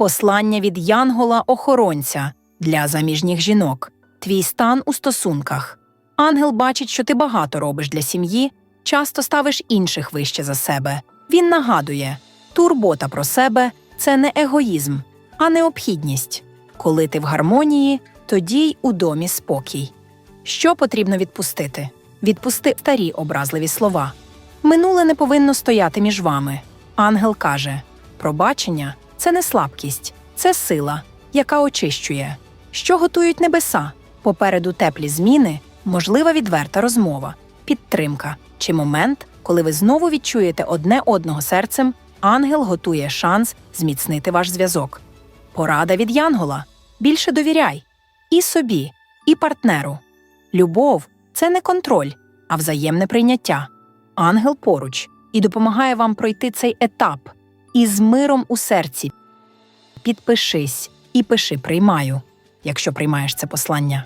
Послання від Янгола-охоронця для заміжніх жінок. Твій стан у стосунках. Ангел бачить, що ти багато робиш для сім'ї, часто ставиш інших вище за себе. Він нагадує: турбота про себе це не егоїзм, а необхідність. Коли ти в гармонії, тоді й у домі спокій. Що потрібно відпустити? Відпусти старі образливі слова. Минуле не повинно стояти між вами. Ангел каже: пробачення це не слабкість, це сила, яка очищує. Що готують небеса? Попереду теплі зміни, можлива відверта розмова, підтримка чи момент, коли ви знову відчуєте одне одного серцем, ангел готує шанс зміцнити ваш зв'язок. Порада від Янгола більше довіряй і собі, і партнеру. Любов це не контроль, а взаємне прийняття. Ангел поруч і допомагає вам пройти цей етап із миром у серці. Підпишись і пиши приймаю, якщо приймаєш це послання.